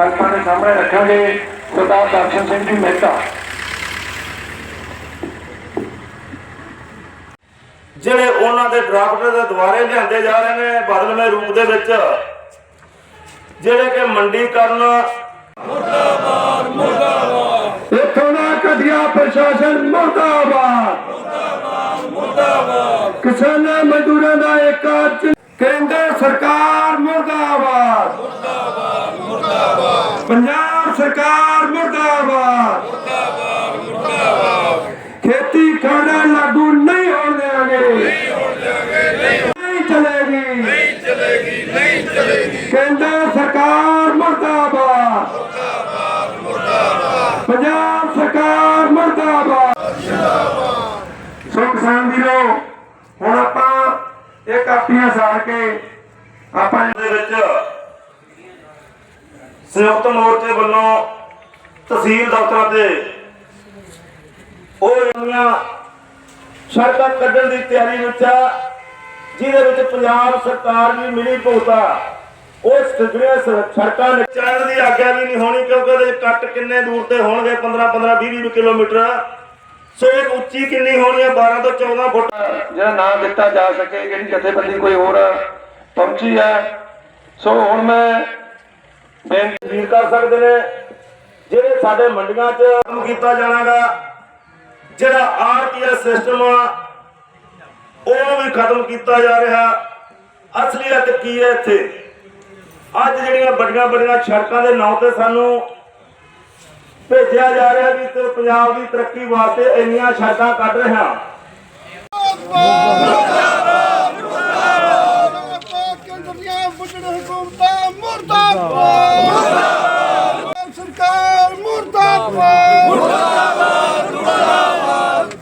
ਸੰਗਤਾਂ ਦੇ ਸਾਹਮਣੇ ਰੱਖਾਂਗੇ ਸਰਦਾਰ ਦਰਸ਼ਨ ਸਿੰਘ ਜੀ ਮਹਿਤਾ। ਜਿਹੜੇ ਉਹਨਾਂ ਦੇ ਡਰਾਫਟ ਦੇ ਦੁਆਰੇ ਲਿਆਂਦੇ ਜਾ ਰਹੇ ਨੇ ਬਦਲਵੇਂ ਰੂਪ ਦੇ ਵਿੱਚ ਜਿਹੜੇ ਕਿ ਮੰਡੀਕਰਨ ਇੱਥੋਂ ਦਾ ਘਟੀਆ ਪ੍ਰਸ਼ਾਸਨ ਮੁਰਦਾਬਾਦ। ਮੁਰਦਾਬਾਦ ਮੁਰਦਾਬਾਦ। ਕਿਸਾਨਾਂ ਮਜ਼ਦੂਰਾਂ ਦਾ ਇੱਕ ਅੱਜ ਕੇਂਦਰ ਸਰਕਾਰ ਮੁਰਦਾਬਾਦ। ਮੁਰਦਾਬਾਦ। ਮੁਰਦਾਬਾਦ। ਪੰਜਾਬ ਸਰਕਾਰ ਮੁਰਦਾਬਾਦ। ਮੁਰਦਾਬਾਦ ਮੁਰਦਾਬਾਦ। ਖੇਤੀ ਕਾਨੂੰਨ ਲਾਗੂ ਨਹੀਂ ਹੋਣ ਦੇਵਾਂਗੇ ਨਹੀਂ ਹੋਣ ਦੇਵਾਂਗੇ ਨਹੀਂ ਚਲੇਗੀ। ਨਹੀਂ ਚਲੇਗੀ ਨਹੀਂ ਚਲੇਗੀ। ਕੇਂਦਰ ਸਰਕਾਰ ਮੁਰਦਾਬਾਦ। ਪੰਜਾਬ ਸਰਕਾਰ ਮਰਦਾਬਾਦ। ਸੋ ਕਿਸਾਨ ਵੀਰੋ ਹੁਣ ਆਪਾਂ ਇਹ ਕਾਪੀਆਂ ਸਾੜ ਕੇ ਆਪਾਂ ਦੇ ਵਿੱਚ ਸੰਯੁਕਤ ਮੋਰਚੇ ਵੱਲੋਂ ਤਹਿਸੀਲ ਦਫ਼ਤਰਾਂ ਤੇ ਉਹ ਜਿਹੜੀਆਂ ਸੜਕਾਂ ਕੱਢਣ ਦੀ ਤਿਆਰੀ ਵਿੱਚ ਆ, ਜਿਹਦੇ ਵਿੱਚ ਪੰਜਾਬ ਸਰਕਾਰ ਵੀ ਮਿਲੀ ਭੁਗਤਾ ਉਸ ਜਿਹੜੀਆਂ ਸੜਕਾਂ ਚੱਲਣ ਦੀ ਆਗਿਆ ਵੀ ਨਹੀਂ ਹੋਣੀ ਕਿਉਂਕਿ ਉਹਦੇ ਕੱਟ ਕਿੰਨੇ ਦੂਰ ਤੇ ਹੋਣਗੇ 15 15 20 20 ਕਿਲੋਮੀਟਰ। ਸੋ ਇਹ ਉੱਚੀ ਕਿੰਨੀ ਹੋਣੀ ਹੈ 12 ਤੋਂ 14 ਫੁੱਟ। ਜਿਹੜਾ ਨਾਮ ਦਿੱਤਾ ਜਾ ਸਕੇ, ਜਿਹੜੀ ਜਥੇਬੰਦੀ ਕੋਈ ਹੋਰ ਪਹੁੰਚੀ ਹੈ। ਸੋ ਹੁਣ ਮੈਂ ਬੇਨਤੀ ਕਰ ਸਕਦੇ ਨੇ, ਜਿਹੜੇ ਸਾਡੇ ਮੰਡੀਆਂ 'ਚ ਕੰਮ ਕੀਤਾ ਜਾਣਾਗਾ, ਜਿਹੜਾ ਆਰਟੀਐਸ ਸਿਸਟਮ ਆ, ਉਹ ਵੀ ਖਤਮ ਕੀਤਾ ਜਾ ਰਿਹਾ। ਅਸਲੀਅਤ ਕੀ ਹੈ ਇੱਥੇ? ਅੱਜ ਜਿਹੜੀਆਂ ਵੱਡੀਆਂ ਵੱਡੀਆਂ ਸੜਕਾਂ ਦੇ ਨਾਂ ਤੇ ਸਾਨੂੰ ਭੇਜਿਆ ਜਾ ਰਿਹਾ ਵੀ ਤੇ ਪੰਜਾਬ ਦੀ ਤਰੱਕੀ ਵਾਸਤੇ ਇੰਨੀਆਂ ਸੜਕਾਂ ਕੱਢ ਰਿਹਾ ਹਾਂ ਮੁਰਦਾਬਾਦ ਸਰਕਾਰ ਮੁਰਦਾਬਾਦ ਮੁਰਦਾਬਾਦ ਮੁਰਦਾਬਾਦ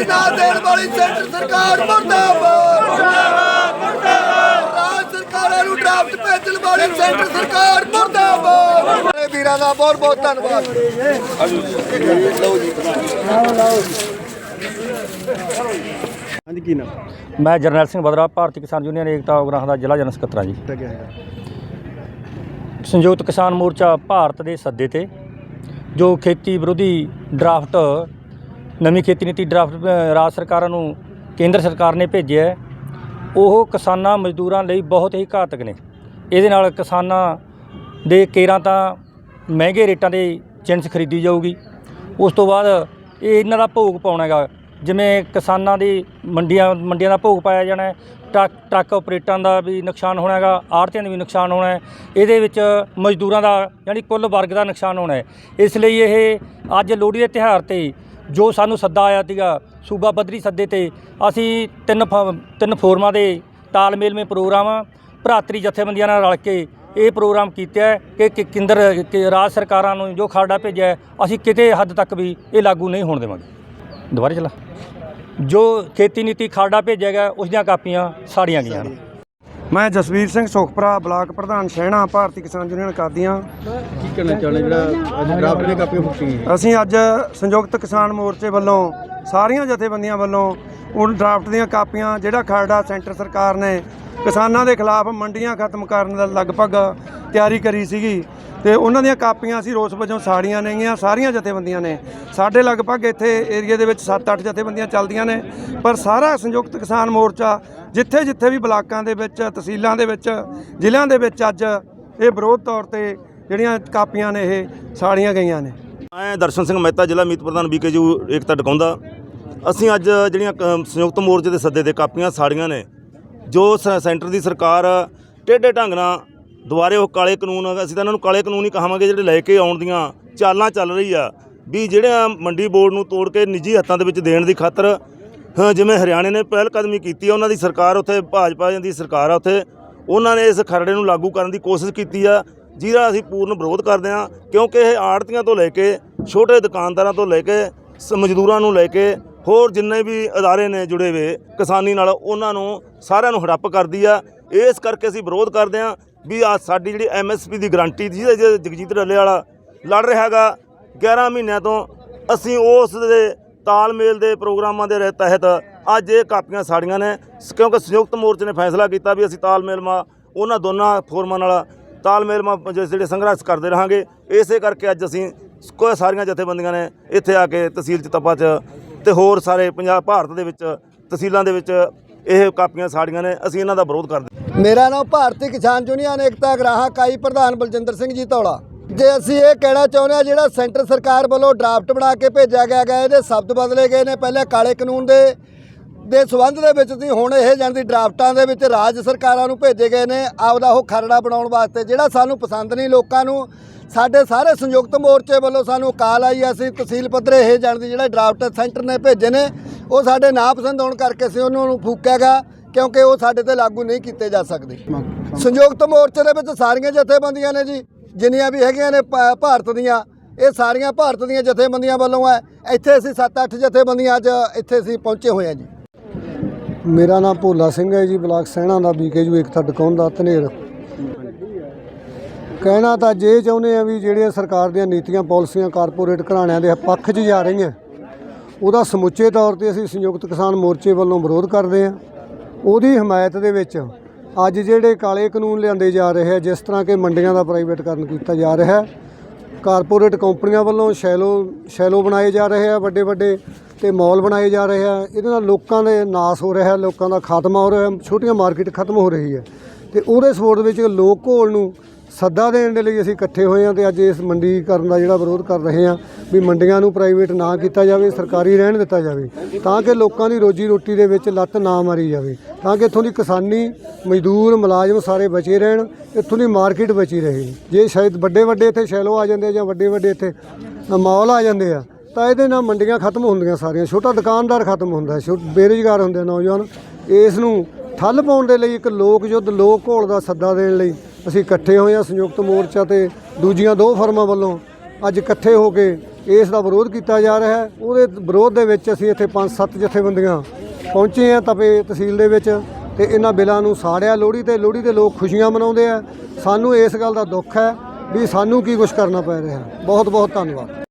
ਐਮਐਸਪੀ ਨਾ ਦੇਣ ਵਾਲੀ ਸੈਂਟਰ ਸਰਕਾਰ ਮੁਰਦਾਬਾਦ। ਮੁਰਦਾਬਾਦ ਮੁਰਦਾਬਾਦ। ਰਾਜ ਸਰਕਾਰਾਂ ਨੂੰ ਡਰਾਫਟ ਭੇਜਣ ਵਾਲੀ ਸੈਂਟਰ ਸਰਕਾਰ ਮੁਰਦਾਬਾਦ। ਮੇਰੇ ਵੀਰਾਂ ਦਾ ਬਹੁਤ ਬਹੁਤ ਧੰਨਵਾਦ। ਹਾਂਜੀ ਕੀ ਨਾਮ? ਮੈਂ ਜਰਨੈਲ ਸਿੰਘ ਬਦਰਾ ਭਾਰਤੀ ਕਿਸਾਨ ਯੂਨੀਅਨ ਏਕਤਾ ਉਗਰਾਹਾਂ ਦਾ ਜ਼ਿਲ੍ਹਾ ਜਨਰਲ ਸਕੱਤਰ ਜੀ। ਸੰਯੁਕਤ ਕਿਸਾਨ ਮੋਰਚਾ ਭਾਰਤ ਦੇ ਸੱਦੇ ਤੇ ਜੋ ਖੇਤੀ ਵਿਰੋਧੀ ਡਰਾਫਟ ਨਵੀਂ ਖੇਤੀ ਨੀਤੀ ਡਰਾਫਟ ਰਾਜ ਸਰਕਾਰਾਂ ਨੂੰ ਕੇਂਦਰ ਸਰਕਾਰ ਨੇ ਭੇਜਿਆ ਹੈ, ਉਹ ਕਿਸਾਨਾਂ ਮਜ਼ਦੂਰਾਂ ਲਈ ਬਹੁਤ ਹੀ ਘਾਤਕ ਨੇ। ਇਹਦੇ ਨਾਲ ਕਿਸਾਨਾਂ ਦੇ ਕੇਰਾਂ ਤਾਂ ਮਹਿੰਗੇ ਰੇਟਾਂ ਦੇ ਜਿਣਸ ਖਰੀਦੀ ਜਾਊਗੀ। ਉਸ ਤੋਂ ਬਾਅਦ ਇਹ ਇਹਨਾਂ ਦਾ ਭੋਗ ਪਾਉਣਾ ਹੈਗਾ। ਜਿਵੇਂ ਕਿਸਾਨਾਂ ਦੀ ਮੰਡੀਆਂ ਮੰਡੀਆਂ ਦਾ ਭੋਗ ਪਾਇਆ ਜਾਣਾ ਹੈ। ਟਰੱਕ ਟਰੱਕ ਆਪਰੇਟਰਾਂ ਦਾ ਵੀ ਨੁਕਸਾਨ ਹੋਣਾ ਹੈਗਾ। ਆੜ੍ਹਤੀਆਂ ਦਾ ਵੀ ਨੁਕਸਾਨ ਹੋਣਾ ਹੈ। ਇਹਦੇ ਵਿੱਚ ਮਜ਼ਦੂਰਾਂ ਦਾ ਯਾਨੀ ਕੁੱਲ ਵਰਗ ਦਾ ਨੁਕਸਾਨ ਹੋਣਾ ਹੈ। ਇਸ ਲਈ ਇਹ ਅੱਜ ਲੋਹੜੀ ਦੇ ਤਿਉਹਾਰ ਤੇ ਜੋ ਸਾਨੂੰ ਸੱਦਾ ਆਇਆ ਸੀਗਾ, ਸੂਬਾ ਪੱਧਰੀ ਸੱਦੇ ਤੇ, ਅਸੀਂ ਤਿੰਨ ਫ- ਤਿੰਨ ਫੋਰਮਾਂ ਦੇ ਤਾਲਮੇਲ ਮੇ ਪ੍ਰੋਗਰਾਮ, ਭਰਾਤਰੀ ਜਥੇਬੰਦੀਆਂ ਨਾਲ ਰਲ ਕੇ ਇਹ ਪ੍ਰੋਗਰਾਮ ਕੀਤਾ ਕਿ ਕੇਂਦਰ ਰਾਜ ਸਰਕਾਰਾਂ ਨੂੰ ਜੋ ਖਾੜਾ ਭੇਜਿਆ ਅਸੀਂ ਕਿਤੇ ਹੱਦ ਤੱਕ ਵੀ ਇਹ ਲਾਗੂ ਨਹੀਂ ਹੋਣ ਦੇਵਾਂਗੇ। ਦੁਬਾਰਾ ਚਲਾ। ਜੋ ਖੇਤੀ ਨੀਤੀ ਖਰੜਾ ਭੇਜਿਆ ਗਿਆ, ਉਸ ਦੀਆਂ ਕਾਪੀਆਂ ਸਾੜੀਆਂ ਗਈਆਂ ਹਨ ਮੈਂ ਜਸਵੀਰ ਸਿੰਘ ਸੁਖਪਰਾ ਬਲਾਕ ਪ੍ਰਧਾਨ ਸ਼ਹਿਣਾ ਭਾਰਤੀ ਕਿਸਾਨ ਯੂਨੀਅਨ ਕਾਦੀਆਂ। ਕੀ ਕਹਿਣਾ ਚਾਹੁੰਦੇ ਜਿਹੜਾ ਅੱਜ ਡਰਾਫਟ ਦੀਆਂ ਕਾਪੀਆਂ ਫੁੱਟੀਆਂ ਅਸੀਂ ਅੱਜ ਸੰਯੁਕਤ ਕਿਸਾਨ ਮੋਰਚੇ ਵੱਲੋਂ ਸਾਰੀਆਂ ਜਥੇਬੰਦੀਆਂ ਵੱਲੋਂ ਉਹ ਡਰਾਫਟ ਦੀਆਂ ਕਾਪੀਆਂ ਜਿਹੜਾ ਖਰੜਾ ਸੈਂਟਰ ਸਰਕਾਰ ਨੇ ਕਿਸਾਨਾਂ ਦੇ ਖਿਲਾਫ ਮੰਡੀਆਂ ਖਤਮ ਕਰਨ ਦਾ ਲਗਭਗ ਤਿਆਰੀ ਕਰੀ ਸੀਗੀ। ਤੇ ਉਹਨਾਂ ਦੀਆਂ ਕਾਪੀਆਂ ਅਸੀਂ ਰੋਸ ਵਜੋਂ ਸਾੜੀਆਂ ਨੇਗੀਆਂ, ਸਾਰੀਆਂ ਜਥੇਬੰਦੀਆਂ ਨੇ। ਸਾਡੇ ਲਗਭਗ ਇੱਥੇ ਏਰੀਆ ਦੇ ਵਿੱਚ 7-8 ਜਥੇਬੰਦੀਆਂ ਚੱਲਦੀਆਂ ਨੇ, ਪਰ ਸਾਰਾ ਸੰਯੁਕਤ ਕਿਸਾਨ ਮੋਰਚਾ, ਜਿੱਥੇ ਜਿੱਥੇ ਵੀ ਬਲਾਕਾਂ ਦੇ ਵਿੱਚ, ਤਹਿਸੀਲਾਂ ਦੇ ਵਿੱਚ, ਜ਼ਿਲ੍ਹਿਆਂ ਦੇ ਵਿੱਚ ਅੱਜ ਇਹ ਵਿਰੋਧ ਤੌਰ ਤੇ ਜਿਹੜੀਆਂ ਕਾਪੀਆਂ ਨੇ ਇਹ ਸਾੜੀਆਂ ਗਈਆਂ ਨੇ। ਮੈਂ ਦਰਸ਼ਨ ਸਿੰਘ ਮਹਿਤਾ, ਜ਼ਿਲ੍ਹਾ ਮੀਤ ਪ੍ਰਧਾਨ ਬੀਕੇਯੂ ਏਕਤਾ ਟਿਕਾਉਂਦਾ ਅਸੀਂ ਅੱਜ ਜਿਹੜੀਆਂ ਕ- ਸੰਯੁਕਤ ਮੋਰਚੇ ਦੇ ਸੱਦੇ ਤੇ ਕਾਪੀਆਂ ਸਾੜੀਆਂ ਨੇ, ਜੋ ਸ- ਸੈਂਟਰ ਦੀ ਸਰਕਾਰ ਟੇਢੇ ਢੰਗ ਨਾਲ ਦੁਬਾਰੇ ਉਹ ਕਾਲੇ ਕਾਨੂੰਨ ਅਸੀਂ ਤਾਂ ਇਹਨਾਂ ਨੂੰ ਕਾਲੇ ਕਾਨੂੰਨ ਹੀ ਕਹਾਂਗੇ ਜਿਹੜੇ ਲੈ ਕੇ ਆਉਣ ਦੀਆਂ ਚਾਲਾਂ ਚੱਲ ਰਹੀ ਆ, ਵੀ ਜਿਹੜਿਆਂ ਮੰਡੀ ਬੋਰਡ ਨੂੰ ਤੋੜ ਕੇ ਨਿੱਜੀ ਹੱਥਾਂ ਦੇ ਵਿੱਚ ਦੇਣ ਦੀ ਖਾਤਰ ਜਿਵੇਂ ਹਰਿਆਣੇ ਨੇ ਪਹਿਲ ਕਦਮੀ ਕੀਤੀ ਆ, ਉਹਨਾਂ ਦੀ ਸਰਕਾਰ ਉੱਥੇ, ਭਾਜਪਾ ਦੀ ਸਰਕਾਰ ਆ ਉੱਥੇ, ਉਹਨਾਂ ਨੇ ਇਸ ਖਰੜੇ ਨੂੰ ਲਾਗੂ ਕਰਨ ਦੀ ਕੋਸ਼ਿਸ਼ ਕੀਤੀ ਆ, ਜਿਹਦਾ ਅਸੀਂ ਪੂਰਨ ਵਿਰੋਧ ਕਰਦੇ ਹਾਂ, ਕਿਉਂਕਿ ਇਹ ਆੜਤੀਆਂ ਤੋਂ ਲੈ ਕੇ, ਛੋਟੇ ਦੁਕਾਨਦਾਰਾਂ ਤੋਂ ਲੈ ਕੇ, ਸ- ਮਜ਼ਦੂਰਾਂ ਨੂੰ ਲੈ ਕੇ, ਹੋਰ ਜਿੰਨੇ ਵੀ ਅਦਾਰੇ ਨੇ ਜੁੜੇ ਹੋਏ ਕਿਸਾਨੀ ਨਾਲ, ਉਹਨਾਂ ਨੂੰ ਸਾਰਿਆਂ ਨੂੰ ਹੜੱਪ ਕਰਦੀ ਆ, ਇਸ ਕਰਕੇ ਅਸੀਂ ਵਿਰੋਧ ਕਰਦੇ ਹਾਂ ਵੀ ਆ ਸਾਡੀ ਜਿਹੜੀ ਐਮਐਸਪੀ ਦੀ ਗਾਰੰਟੀ ਜਿਹਦੇ ਜਿਹਦੇ ਜਗਜੀਤ ਡੱਲੇ ਵਾਲਾ ਲੜ ਰਿਹਾ ਹੈਗਾ 11 ਮਹੀਨਿਆਂ ਤੋਂ ਅਸੀਂ ਉਸ ਦੇ ਤਾਲਮੇਲ ਦੇ ਪ੍ਰੋਗਰਾਮਾਂ ਦੇ ਰਹਿ- ਤਹਿਤ ਅੱਜ ਇਹ ਕਾਪੀਆਂ ਸਾੜੀਆਂ ਨੇ। ਸ- ਕਿਉਂਕਿ ਸੰਯੁਕਤ ਮੋਰਚੇ ਨੇ ਫੈਸਲਾ ਕੀਤਾ ਵੀ ਅਸੀਂ ਤਾਲਮੇਲ ਮਾ, ਉਹਨਾਂ ਦੋਨਾਂ ਫੋਰਮਾਂ ਨਾਲ ਤਾਲਮੇਲ ਮਾ ਜ- ਜਿਹੜੇ ਸੰਘਰਸ਼ ਕਰਦੇ ਰਹਾਂਗੇ। ਇਸੇ ਕਰਕੇ ਅੱਜ ਅਸੀਂ ਕੋਈ ਸਾਰੀਆਂ ਜਥੇਬੰਦੀਆਂ ਨੇ ਇੱਥੇ ਆ ਕੇ ਤਹਿਸੀਲ 'ਚ ਚਤਪਾ 'ਚ ਤੇ ਹੋਰ ਸਾਰੇ ਪੰਜਾਬ, ਭਾਰਤ ਦੇ ਵਿੱਚ ਤਹਿਸੀਲਾਂ ਦੇ ਵਿੱਚ ਇਹ ਕਾਪੀਆਂ ਸਾੜੀਆਂ ਨੇ। ਅਸੀਂ ਇਹਨਾਂ ਦਾ ਵਿਰੋਧ ਕਰਦੇ ਮੇਰਾ ਨਾਮ ਭਾਰਤੀ ਕਿਸਾਨ ਯੂਨੀਅਨ ਏਕਤਾ ਗ੍ਰਾਹਕ ਆਈ ਪ੍ਰਧਾਨ ਬਲਜਿੰਦਰ ਸਿੰਘ ਜੀ ਧੌਲਾ। ਜੇ ਅਸੀਂ ਇਹ ਕਹਿਣਾ ਚਾਹੁੰਦੇ ਹਾਂ, ਜਿਹੜਾ ਸੈਂਟਰ ਸਰਕਾਰ ਵੱਲੋਂ ਡਰਾਫਟ ਬਣਾ ਕੇ ਭੇਜਿਆ ਗਿਆ ਗਾ ਇਹਦੇ ਸ਼ਬਦ ਬਦਲੇ ਗਏ ਨੇ ਪਹਿਲੇ ਕਾਲੇ ਕਾਨੂੰਨ ਦੇ ਦੇ ਸਬੰਧ ਦੇ ਵਿੱਚ ਸੀ ਹੁਣ ਇਹ ਜਾਂਦੀ ਡਰਾਫਟਾਂ ਦੇ ਵਿੱਚ ਰਾਜ ਸਰਕਾਰਾਂ ਨੂੰ ਭੇਜੇ ਗਏ ਨੇ, ਆਪਦਾ ਉਹ ਖਰੜਾ ਬਣਾਉਣ ਵਾਸਤੇ, ਜਿਹੜਾ ਸਾਨੂੰ ਪਸੰਦ ਨਹੀਂ ਲੋਕਾਂ ਨੂੰ, ਸਾਡੇ ਸਾਰੇ ਸੰਯੁਕਤ ਮੋਰਚੇ ਵੱਲੋਂ ਸਾਨੂੰ ਕਾਲ ਆਈ, ਅਸੀਂ ਤਹਿਸੀਲ ਪੱਧਰੇ ਇਹ ਜਾਣਦੀ ਜਿਹੜਾ ਡਰਾਫਟ ਸੈਂਟਰ ਨੇ ਭੇਜੇ ਨੇ, ਉਹ ਸਾਡੇ ਨਾ ਪਸੰਦ ਹੋਣ ਕਰਕੇ ਅਸੀਂ ਉਹਨਾਂ ਨੂੰ ਫੂਕਿਆਗਾ ਕਿਉਂਕਿ ਉਹ ਸਾਡੇ ਤੇ ਲਾਗੂ ਨਹੀਂ ਕੀਤੇ ਜਾ ਸਕਦੇ। ਸੰਯੁਕਤ ਮੋਰਚੇ ਦੇ ਵਿੱਚ ਸਾਰੀਆਂ ਜਥੇਬੰਦੀਆਂ ਨੇ ਜੀ, ਜਿੰਨੀਆਂ ਵੀ ਹੈਗੀਆਂ ਨੇ ਭਾ- ਭਾਰਤ ਦੀਆਂ, ਇਹ ਸਾਰੀਆਂ ਭਾਰਤ ਦੀਆਂ ਜਥੇਬੰਦੀਆਂ ਵੱਲੋਂ ਹੈ। ਇੱਥੇ ਅਸੀਂ 7-8 ਜਥੇਬੰਦੀਆਂ ਅੱਜ ਇੱਥੇ ਅਸੀਂ ਪਹੁੰਚੇ ਹੋਏ ਹਾਂ ਜੀ। ਮੇਰਾ ਨਾਮ ਭੋਲਾ ਸਿੰਘ ਹੈ ਜੀ, ਬਲਾਕ ਸਹਿਣਾ ਦਾ ਬੀਕੇਯੂ ਏਕਤਾ ਡਕਾਉਣ ਦਾ, ਧਨੇਰ। ਕਹਿਣਾ ਤਾਂ ਜੇ ਚਾਹੁੰਦੇ ਆ ਵੀ ਜਿਹੜੀਆਂ ਸਰਕਾਰ ਦੀਆਂ ਨੀਤੀਆਂ, ਪਾਲਿਸੀਆਂ, ਕਾਰਪੋਰੇਟ ਘਰਾਣਿਆਂ ਦੇ ਪੱਖ 'ਚ ਜਾ ਰਹੀਆਂ, ਉਹਦਾ ਸਮੁੱਚੇ ਤੌਰ ਤੇ ਅਸੀਂ ਸੰਯੁਕਤ ਕਿਸਾਨ ਮੋਰਚੇ ਵੱਲੋਂ ਵਿਰੋਧ ਕਰਦੇ ਹਾਂ। ਉਹਦੀ ਹਮਾਇਤ ਦੇ ਵਿੱਚ ਅੱਜ ਜਿਹੜੇ ਕਾਲੇ ਕਾਨੂੰਨ ਲਿਆਂਦੇ ਜਾ ਰਹੇ ਆ ਜਿਸ ਤਰ੍ਹਾਂ ਕਿ ਮੰਡੀਆਂ ਦਾ ਪ੍ਰਾਈਵੇਟਕਰਨ ਕੀਤਾ ਜਾ ਰਿਹਾ ਹੈ ਕਾਰਪੋਰੇਟ ਕੰਪਨੀਆਂ ਵੱਲੋਂ ਸ਼ੈਲੋ ਸ਼ੈਲੋ ਬਣਾਏ ਜਾ ਰਹੇ ਆ ਵੱਡੇ ਵੱਡੇ ਤੇ ਮਾਲ ਬਣਾਏ ਜਾ ਰਹੇ ਆ ਇਹਦੇ ਨਾਲ ਲੋਕਾਂ ਦੇ ਨਾਸ ਹੋ ਰਿਹਾ ਲੋਕਾਂ ਦਾ ਖਾਤਮਾ ਹੋ ਰਿਹਾ ਛੋਟੀਆਂ ਮਾਰਕੀਟ ਖਤਮ ਹੋ ਰਹੀ ਹੈ। ਤੇ ਉਹਦੇ ਸਪੋਰਟ ਵਿੱਚ ਲੋਕ ਘੋਲ ਨੂੰ ਸੱਦਾ ਦੇਣ ਦੇ ਲਈ ਅਸੀਂ ਇਕੱਠੇ ਹੋਏ ਹਾਂ ਤੇ ਅੱਜ ਇਸ ਮੰਡੀਕਰਨ ਦਾ ਜਿਹੜਾ ਵਿਰੋਧ ਕਰ ਰਹੇ ਹਾਂ ਵੀ ਮੰਡੀਆਂ ਨੂੰ ਪ੍ਰਾਈਵੇਟ ਨਾ ਕੀਤਾ ਜਾਵੇ, ਸਰਕਾਰੀ ਰਹਿਣ ਦਿੱਤਾ ਜਾਵੇ, ਤਾਂ ਕਿ ਲੋਕਾਂ ਦੀ ਰੋਜੀ ਰੋਟੀ ਦੇ ਵਿੱਚ ਲੱਤ ਨਾ ਮਾਰੀ ਜਾਵੇ, ਤਾਂ ਕਿ ਇੱਥੋਂ ਦੀ ਕਿਸਾਨੀ ਮਜ਼ਦੂਰ, ਮੁਲਾਜ਼ਮ ਸਾਰੇ ਬਚੇ ਰਹਿਣ, ਇੱਥੋਂ ਦੀ ਮਾਰਕੀਟ ਬਚੀ ਰਹੇ। ਜੇ ਸ਼ਾਇਦ ਵੱਡੇ ਵੱਡੇ ਇੱਥੇ ਸ਼ੈਲੋ ਆ ਜਾਂਦੇ ਆ ਜਾਂ ਵੱਡੇ ਵੱਡੇ ਇੱਥੇ ਮਾਲ ਆ ਜਾਂਦੇ ਆ, ਤਾਂ ਇਹਦੇ ਨਾਲ ਮੰਡੀਆਂ ਖਤਮ ਹੁੰਦੀਆਂ ਸਾਰੀਆਂ, ਛੋਟਾ ਦੁਕਾਨਦਾਰ ਖਤਮ ਹੁੰਦਾ ਛੋ ਬੇਰੁਜ਼ਗਾਰ ਹੁੰਦੇ ਆ ਨੌਜਵਾਨ। ਇਸ ਨੂੰ ਠੱਲ ਪਾਉਣ ਦੇ ਲਈ ਇੱਕ ਲੋਕ ਯੁੱਧ ਲੋਕ ਘੋਲ ਦਾ ਸੱਦਾ ਦੇਣ ਲਈ ਅਸੀਂ ਇਕੱਠੇ ਹੋਏ ਹਾਂ ਸੰਯੁਕਤ ਮੋਰਚਾ ਤੇ ਦੂਜੀਆਂ ਦੋ ਫਰਮਾਂ ਵੱਲੋਂ ਅੱਜ ਇਕੱਠੇ ਹੋ ਕੇ ਇਸ ਦਾ ਵਿਰੋਧ ਕੀਤਾ ਜਾ ਰਿਹਾ ਹੈ। ਉਹਦੇ ਵਿਰੋਧ ਦੇ ਵਿੱਚ ਅਸੀਂ ਇੱਥੇ ਪੰਜ ਸੱਤ ਜਥੇਬੰਦੀਆਂ ਪਹੁੰਚੇ ਹਾਂ ਤਪੇ ਤਹਿਸੀਲ ਦੇ ਵਿੱਚ ਤੇ ਇਹਨਾਂ ਬਿੱਲਾਂ ਨੂੰ ਸਾੜਿਆ। ਲੋਹੜੀ ਤੇ ਲੋਹੜੀ ਦੇ ਲੋਕ ਖੁਸ਼ੀਆਂ ਮਨਾਉਂਦੇ ਆ। ਸਾਨੂੰ ਇਸ ਗੱਲ ਦਾ ਦੁੱਖ ਹੈ ਵੀ ਸਾਨੂੰ ਕੀ ਕੁਝ ਕਰਨਾ ਪੈ ਰਿਹਾ। ਬਹੁਤ ਬਹੁਤ ਧੰਨਵਾਦ।